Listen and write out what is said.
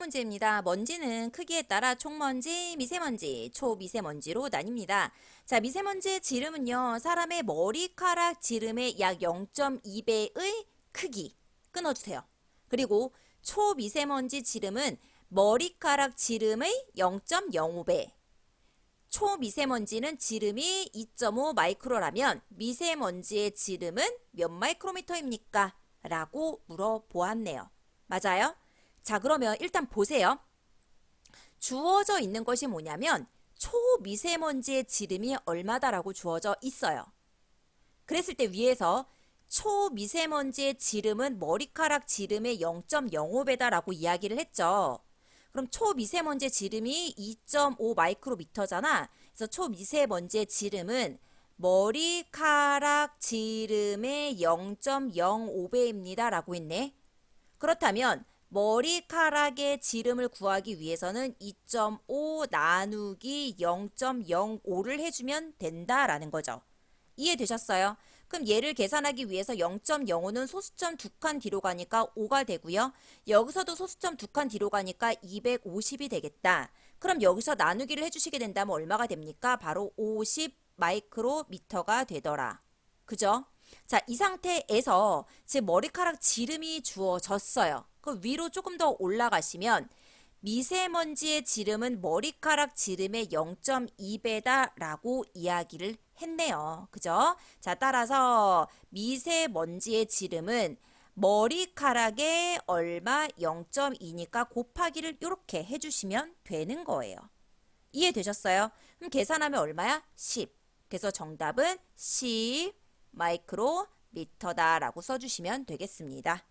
문제입니다. 먼지는 크기에 따라 총먼지, 미세먼지, 초미세먼지로 나뉩니다. 자, 미세먼지의 지름은요, 사람의 머리카락 지름의 약 0.2배의 크기. 끊어주세요. 그리고 초미세먼지 지름은 머리카락 지름의 0.05배. 초미세먼지는 지름이 2.5 마이크로라면 미세먼지의 지름은 몇 마이크로미터입니까? 라고 물어보았네요. 맞아요? 자, 그러면 일단 보세요. 주어져 있는 것이 뭐냐면 초미세먼지의 지름이 얼마다라고 주어져 있어요. 그랬을 때 위에서 초미세먼지의 지름은 머리카락 지름의 0.05배다라고 이야기를 했죠. 그럼 초미세먼지의 지름이 2.5 마이크로미터잖아. 그래서 초미세먼지의 지름은 머리카락 지름의 0.05배입니다. 라고 했네. 그렇다면 머리카락의 지름을 구하기 위해서는 2.5 나누기 0.05를 해주면 된다라는 거죠. 이해되셨어요? 그럼 얘를 계산하기 위해서 0.05는 소수점 두 칸 뒤로 가니까 5가 되고요. 여기서도 소수점 두 칸 뒤로 가니까 250이 되겠다. 그럼 여기서 나누기를 해주시게 된다면 얼마가 됩니까? 바로 50 마이크로미터가 되더라. 그죠? 자, 이 상태에서 제 머리카락 지름이 주어졌어요. 그 위로 조금 더 올라가시면 미세먼지의 지름은 머리카락 지름의 0.2배다라고 이야기를 했네요. 그죠? 자, 따라서 미세먼지의 지름은 머리카락에 얼마 0.2니까 곱하기를 이렇게 해주시면 되는 거예요. 이해되셨어요? 그럼 계산하면 얼마야? 10. 그래서 정답은 10 마이크로미터다라고 써주시면 되겠습니다.